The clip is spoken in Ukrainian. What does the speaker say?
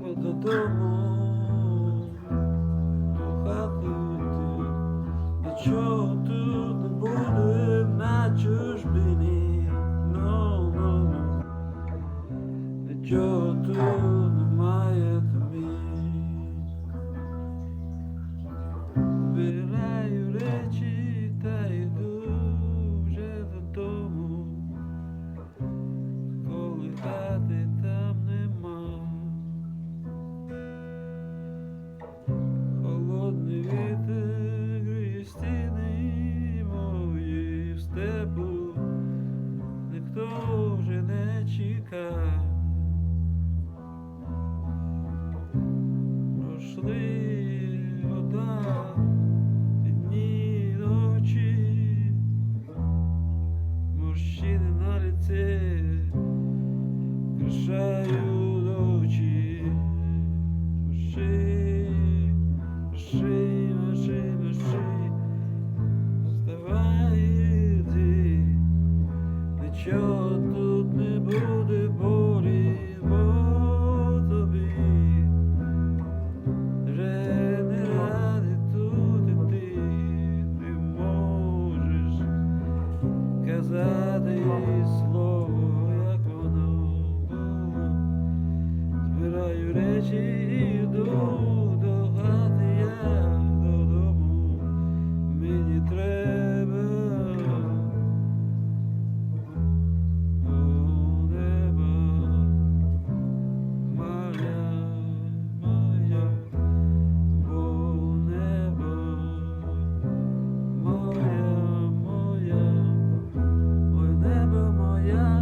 тебе додому, до хати йти, нічого тут не буде на чужбині, no, no, no. нічого тут немає тобі. Збираю речі. Лишаю ночі, Пиши, пиши, пиши, пиши, вставай іди, нічого тут не буде болі, тобі. Вже не ради тут ти не можеш казати слово. Моя, моя, ой небо моя.